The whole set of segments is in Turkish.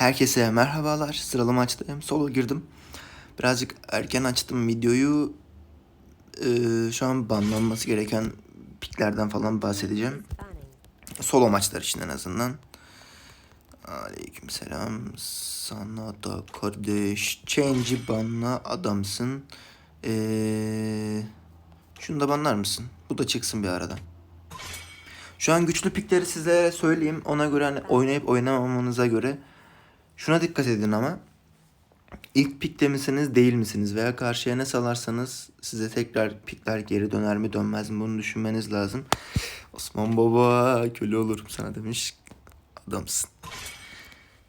Herkese merhabalar. Sıralama açtım. Solo girdim. Birazcık erken açtım videoyu. Ee, şu an banlanması gereken piklerden falan bahsedeceğim. Solo maçlar için en azından. Aleykümselam. Sana da kardeş. Change'i banla adamsın. Ee, şunu da banlar mısın? Bu da çıksın bir arada. Şu an güçlü pikleri size söyleyeyim. Ona göre hani oynayıp oynamamanıza göre Şuna dikkat edin ama. İlk pikte misiniz değil misiniz veya karşıya ne salarsanız size tekrar pikler geri döner mi dönmez mi bunu düşünmeniz lazım. Osman baba köle olurum sana demiş. Adamsın.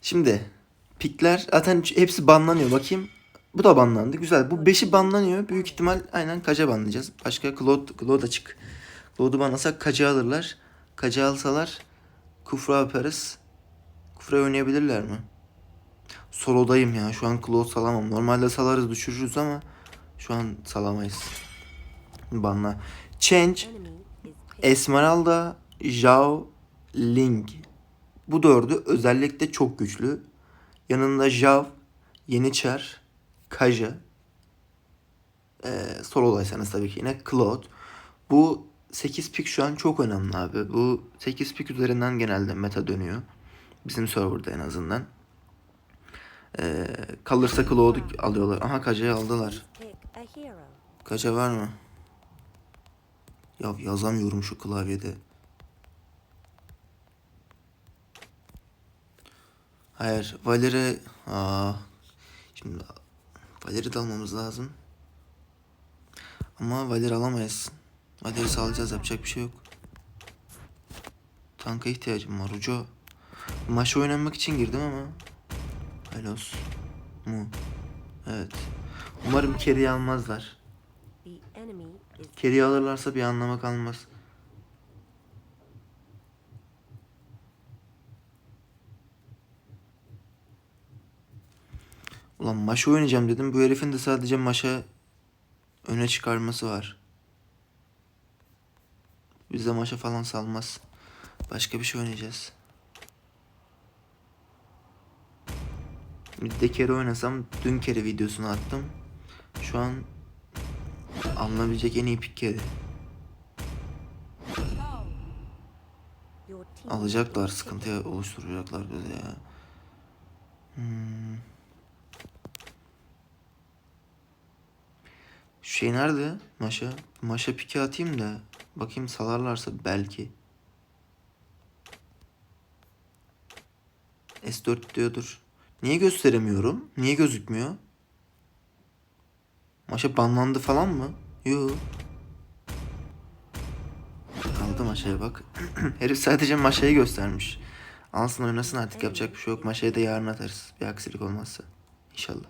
Şimdi pikler zaten hepsi banlanıyor bakayım. Bu da banlandı. Güzel. Bu 5'i banlanıyor. Büyük ihtimal aynen kaca banlayacağız. Başka Claude, Claude açık. Claude'u banlasak kaca alırlar. Kaca alsalar kufra yaparız. Kufra oynayabilirler mi? Solodayım ya. Şu an Claude salamam. Normalde salarız düşürürüz ama şu an salamayız. Banla. Change, Esmeralda, Zhao, Ling. Bu dördü özellikle çok güçlü. Yanında Zhao, Yeniçer, Kaja. Ee, solodaysanız tabii ki yine Claude. Bu 8 pik şu an çok önemli abi. Bu 8 pik üzerinden genelde meta dönüyor. Bizim serverda en azından. Ee, kalırsa Claude'u alıyorlar. Aha Kaca'yı aldılar. Kaca var mı? Ya yazamıyorum şu klavyede. Hayır. Valeri... Aa, şimdi Valeri de almamız lazım. Ama Valeri alamayız. Valeri sağlayacağız. Yapacak bir şey yok. Tanka ihtiyacım var. Uco. Maç oynamak için girdim ama. Olsun. Mu. Evet. Umarım Kerry'i almazlar. Kerry'i alırlarsa bir anlamı kalmaz. Ulan maşa oynayacağım dedim. Bu herifin de sadece maşa öne çıkarması var. Bize maşa falan salmaz. Başka bir şey oynayacağız. Bir de kere oynasam dün kere videosunu attım. Şu an alınabilecek en iyi pik kere. Alacaklar sıkıntı oluşturacaklar bize ya. Hmm. Şu şey nerede? Maşa. Maşa piki atayım da bakayım salarlarsa belki. S4 diyordur. Niye gösteremiyorum? Niye gözükmüyor? Maşa banlandı falan mı? Yok. Aldı Maşa'ya bak. Herif sadece Maşa'yı göstermiş. Alsın oynasın artık yapacak bir şey yok. Maşa'yı da yarın atarız. Bir aksilik olmazsa. İnşallah.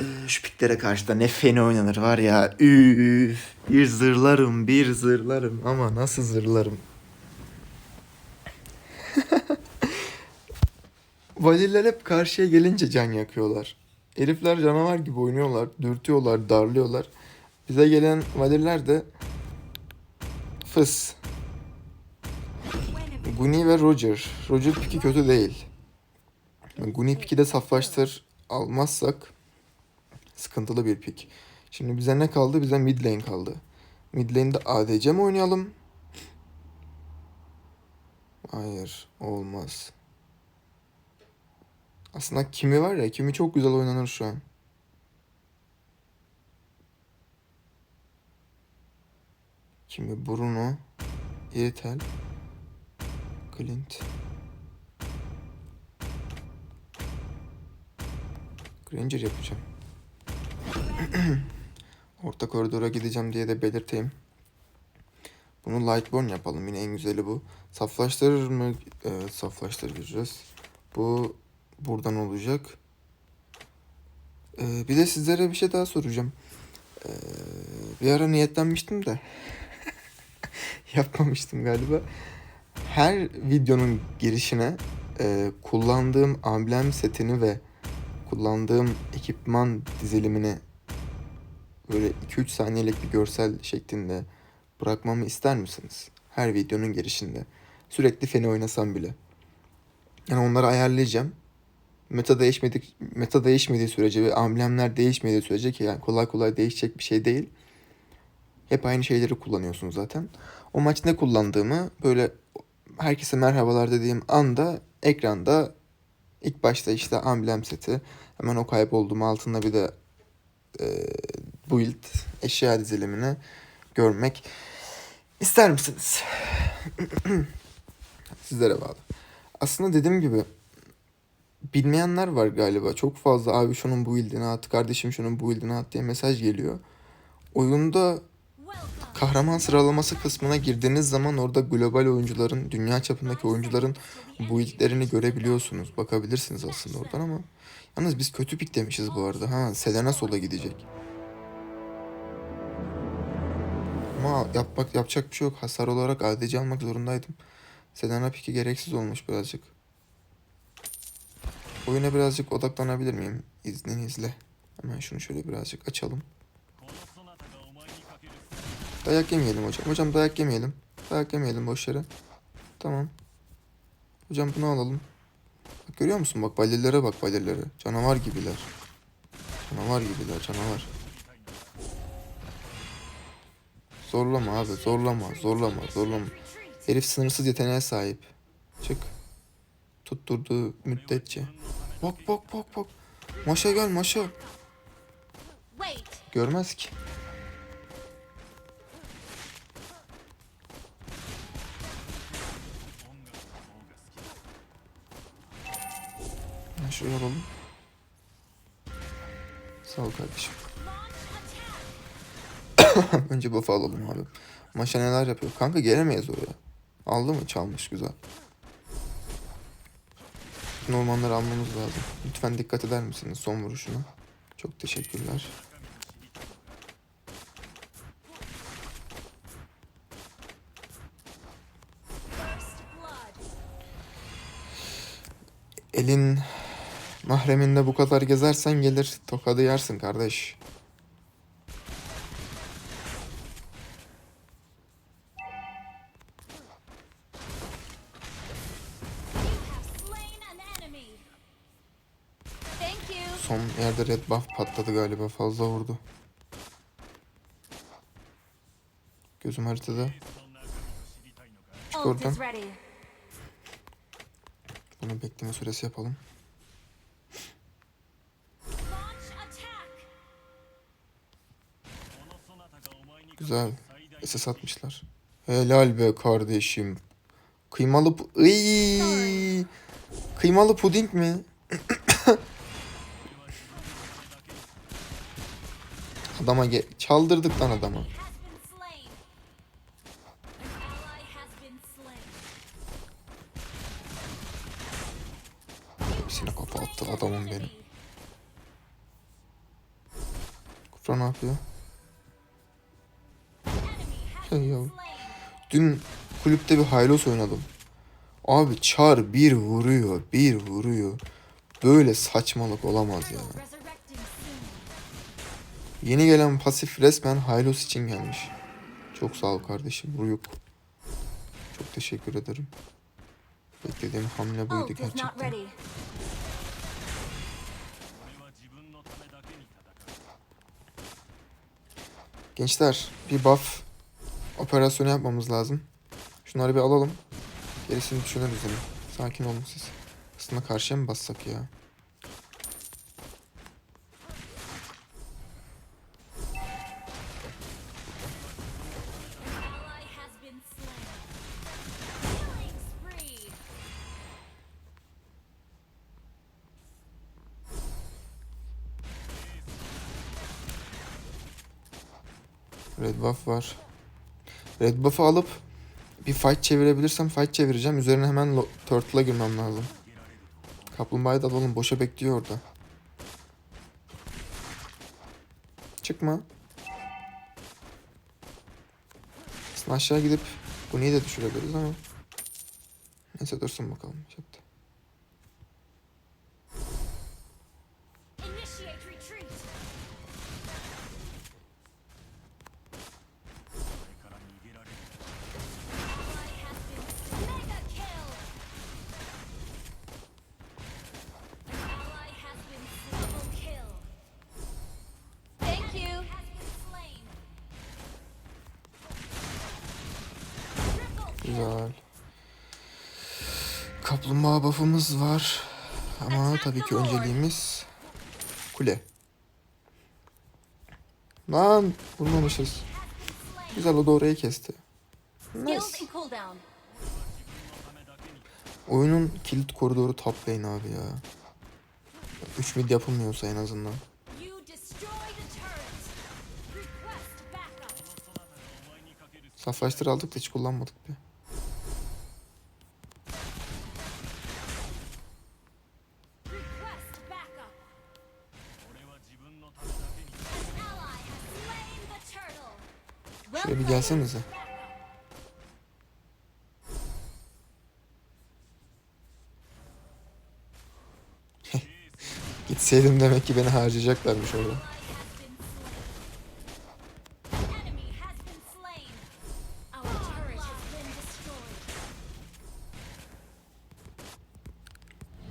Ee, şu piklere karşı da ne feni oynanır var ya. Üf, bir zırlarım bir zırlarım ama nasıl zırlarım. Valiller hep karşıya gelince can yakıyorlar. Herifler canavar gibi oynuyorlar, dürtüyorlar, darlıyorlar. Bize gelen valiller de fıs. Guni ve Roger. Roger piki kötü değil. Guni piki de saflaştır almazsak sıkıntılı bir pik. Şimdi bize ne kaldı? Bize mid lane kaldı. Mid lane'de ADC mi oynayalım? Hayır, olmaz. Aslında kimi var ya, kimi çok güzel oynanır şu an. Kimi Bruno, Yetel, Clint. Granger yapacağım. Orta koridora gideceğim diye de belirteyim. Bunu Lightborn yapalım. Yine en güzeli bu. Saflaştırır mı? Evet, saflaştıracağız. Bu buradan olacak. Ee, bir de sizlere bir şey daha soracağım. Ee, bir ara niyetlenmiştim de yapmamıştım galiba. Her videonun girişine e, kullandığım amblem setini ve kullandığım ekipman dizilimini böyle 2-3 saniyelik bir görsel şeklinde bırakmamı ister misiniz? Her videonun girişinde. Sürekli feni oynasam bile. Yani onları ayarlayacağım. Meta değişmedik meta değişmediği sürece ve amblemler değişmediği sürece ki yani kolay kolay değişecek bir şey değil. Hep aynı şeyleri kullanıyorsun zaten. O maç ne kullandığımı böyle herkese merhabalar dediğim anda ekranda ilk başta işte amblem seti hemen o kaybolduğum altında bir de e, build eşya dizilimini görmek ister misiniz? Sizlere bağlı. Aslında dediğim gibi bilmeyenler var galiba. Çok fazla abi şunun bu build'ini at, kardeşim şunun bu build'ini at diye mesaj geliyor. Oyunda kahraman sıralaması kısmına girdiğiniz zaman orada global oyuncuların, dünya çapındaki oyuncuların build'lerini görebiliyorsunuz. Bakabilirsiniz aslında oradan ama. Yalnız biz kötü pik demişiz bu arada. Ha Selena sola gidecek. Ama yapmak yapacak bir şey yok. Hasar olarak ADC almak zorundaydım. Selena piki gereksiz olmuş birazcık. Oyuna birazcık odaklanabilir miyim? İzninizle. Hemen şunu şöyle birazcık açalım. Dayak yemeyelim hocam. Hocam dayak yemeyelim. Dayak yemeyelim boş. Tamam. Hocam bunu alalım. Bak görüyor musun? Bak balilere bak balilere. Canavar gibiler. Canavar gibiler canavar. Zorlama abi zorlama zorlama zorlama. Herif sınırsız yeteneğe sahip. Çık. Tutturduğu müddetçe. Bak bak bak bak. Maşa gel maşa. Görmez ki. Şuraya alalım. Sağ ol kardeşim. Önce buff'ı alalım abi. Maşa neler yapıyor? Kanka gelemeyiz oraya. Aldı mı? Çalmış güzel. Normanları almamız lazım. Lütfen dikkat eder misiniz son vuruşuna? Çok teşekkürler. Elin mahreminde bu kadar gezersen gelir tokadı yersin kardeş. Yerde red buff patladı galiba fazla vurdu. Gözüm haritada. Çık oradan. Bunu bekleme süresi yapalım. Güzel. SS atmışlar. Helal be kardeşim. Kıymalı Iy! Kıymalı puding mi? Adama ge- çaldırdık lan adama. Hepsine kafa attı adamım benim. Kufra ne yapıyor? Yavrum. slain. Dün kulüpte bir Hylos oynadım. Abi Çar bir vuruyor, bir vuruyor. Böyle saçmalık olamaz ya. Yeni gelen pasif resmen Hylos için gelmiş. Çok sağ ol kardeşim. Ruyuk. Çok teşekkür ederim. Beklediğim hamle buydu not gerçekten. Gençler bir buff operasyonu yapmamız lazım. Şunları bir alalım. Gerisini düşünürüz yine. Sakin olun siz. Aslında karşıya mı bassak ya? Buff var. Red buff'ı alıp bir fight çevirebilirsem fight çevireceğim. Üzerine hemen turtle'a girmem lazım. Kaplumbağayı da alalım. Boşa bekliyor orada. Çıkma. Aslında aşağı gidip bunu de düşürebiliriz ama. Neyse dursun bakalım. Şimdi. Güzel. Kaplumbağa buff'ımız var. Ama tabii ki önceliğimiz kule. Lan vurmamışız. Güzel o da orayı kesti. Nice. Oyunun kilit koridoru top lane abi ya. 3 mid yapılmıyorsa en azından. Saflaştır aldık da hiç kullanmadık bir. Şöyle bir gelsenize. Gitseydim demek ki beni harcayacaklarmış orada.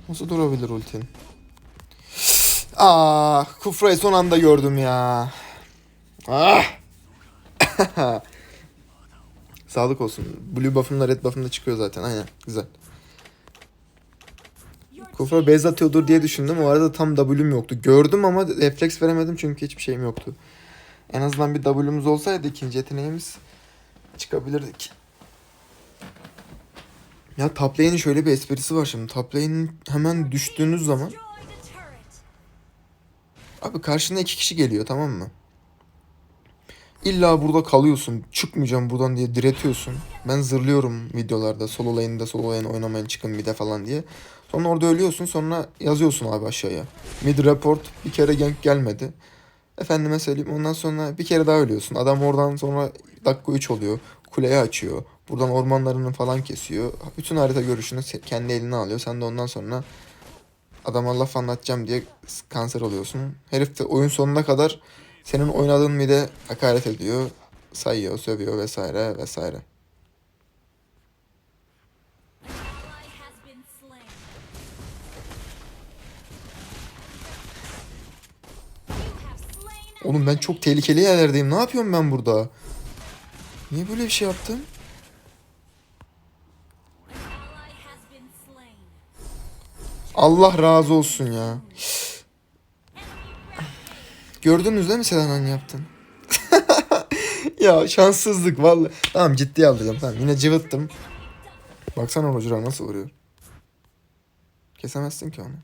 Nasıl durabilir ultin? Ah, Kufra'yı son anda gördüm ya. Ah. Sağlık olsun. Blue buff'ımla red buff'ım da çıkıyor zaten. Aynen. Güzel. Kufra base atıyordur diye düşündüm. O arada tam W'm yoktu. Gördüm ama refleks veremedim çünkü hiçbir şeyim yoktu. En azından bir W'muz olsaydı ikinci yeteneğimiz çıkabilirdik. Ya top şöyle bir esprisi var şimdi. Top hemen düştüğünüz zaman. Abi karşına iki kişi geliyor tamam mı? İlla burada kalıyorsun. Çıkmayacağım buradan diye diretiyorsun. Ben zırlıyorum videolarda. Solo lane'de solo lane oynamayın çıkın bir de falan diye. Sonra orada ölüyorsun. Sonra yazıyorsun abi aşağıya. Mid report bir kere gank gelmedi. Efendime söyleyeyim ondan sonra bir kere daha ölüyorsun. Adam oradan sonra dakika 3 oluyor. Kuleyi açıyor. Buradan ormanlarını falan kesiyor. Bütün harita görüşünü kendi eline alıyor. Sen de ondan sonra adama laf anlatacağım diye kanser oluyorsun. Herif de oyun sonuna kadar senin oynadığın mide hakaret ediyor. Sayıyor, sövüyor vesaire vesaire. Oğlum ben çok tehlikeli yerlerdeyim. Ne yapıyorum ben burada? Niye böyle bir şey yaptım? Allah razı olsun ya. Gördünüz değil mi Sedan yaptın? ya şanssızlık vallahi. Tamam ciddiye alacağım tamam yine cıvıttım. Baksana Roger'a nasıl vuruyor. Kesemezsin ki onu.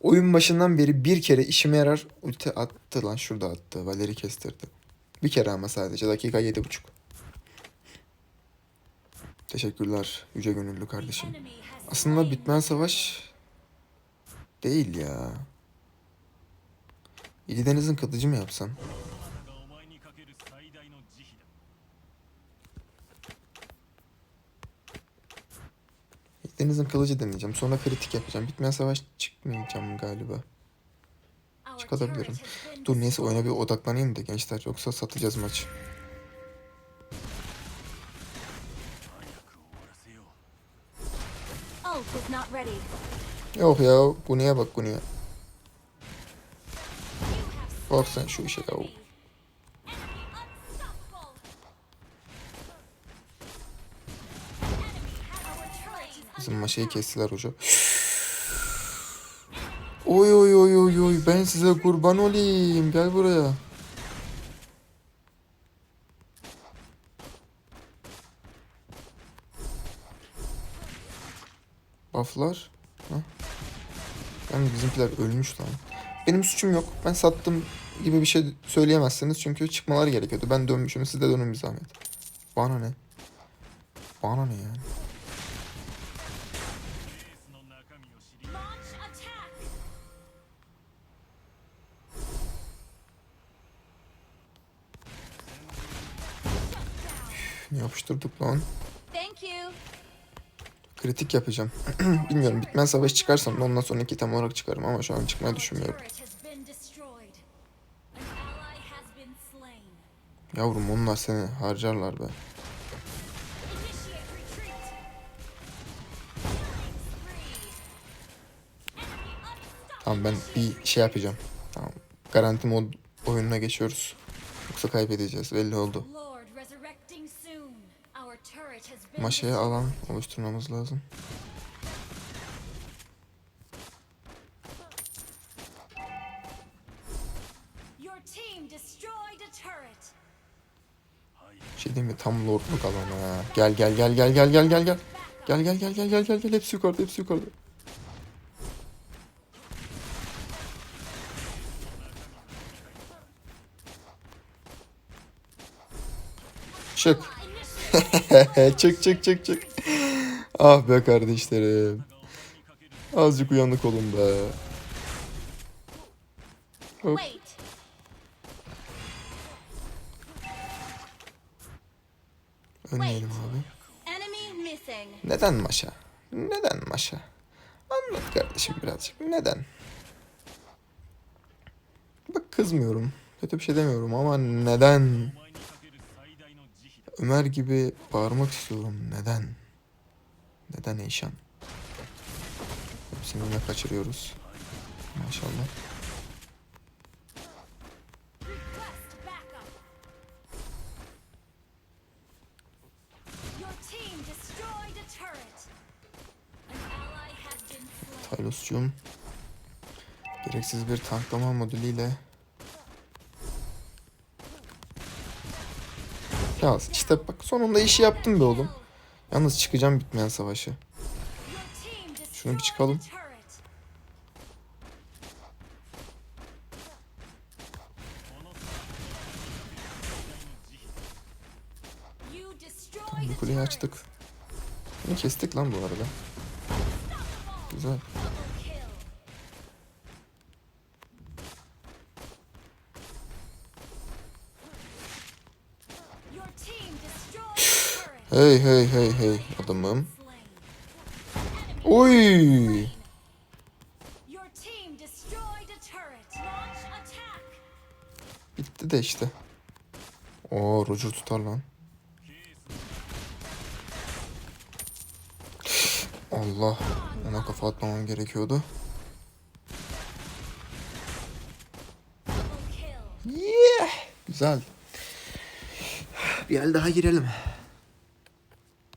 Oyun başından beri bir kere işime yarar ulti attı lan şurada attı. Valeri kestirdi. Bir kere ama sadece dakika yedi buçuk. Teşekkürler yüce gönüllü kardeşim. Aslında bitmeyen savaş değil ya. Yedi denizin kılıcı mı yapsam? Yedi denizin kılıcı deneyeceğim. Sonra kritik yapacağım. Bitmeyen savaş çıkmayacağım galiba. Çıkabilirim. Dur neyse oyuna bir odaklanayım da gençler. Yoksa satacağız maçı. Yok ya. Gunya'ya bak Gunya'ya. Bak sen şu işe ya. enemy. Enemy unstoppable. Enemy has our turret is Bizim maşayı kestiler hoca. Oy oy oy oy oy ben size kurban olayım. Gel buraya. Bufflar. Ha? Yani bizimkiler ölmüş lan. Benim suçum yok. Ben sattım gibi bir şey söyleyemezsiniz çünkü çıkmaları gerekiyordu. Ben dönmüşüm. Siz de dönün bir zahmet. Bana ne? Bana ne yani? Attack. Ne yapıştırdık lan? Kritik yapacağım. Bilmiyorum bitmen savaş çıkarsam da ondan sonra iki tam olarak çıkarım ama şu an çıkmayı düşünmüyorum. Yavrum onlar seni harcarlar be. Tamam ben bir şey yapacağım. Tamam. Garanti mod oyununa geçiyoruz. Yoksa kaybedeceğiz belli oldu. Maşaya alan oluşturmamız lazım. Şey diyeyim mi? Tam lordluk alanı ha. Gel gel gel gel gel gel gel gel. Gel gel gel gel gel gel gel. Hepsi yukarıda hepsi yukarıda. Çık. çık çık çık çık. Ah be kardeşlerim. Azıcık uyanık olun be. Hop. Önleyelim abi. Neden maşa? Neden maşa? Anlat kardeşim birazcık. Neden? Bak kızmıyorum. Kötü bir şey demiyorum ama neden? Ömer gibi bağırmak istiyorum. Neden? Neden Eyşan? Hepsini yine kaçırıyoruz. Maşallah. Taylos'cum. Gereksiz bir tanklama modülüyle Ya işte bak sonunda işi yaptım be oğlum. Yalnız çıkacağım bitmeyen savaşı. Şunu bir çıkalım. destroyed Bu kuleyi açtık. Bunu kestik lan bu arada. Güzel. Hey hey hey hey adamım. Oy! Bitti de işte. Oo Roger tutar lan. Allah. Ona kafa atmamam gerekiyordu. Yeah! Güzel. Bir el daha girelim.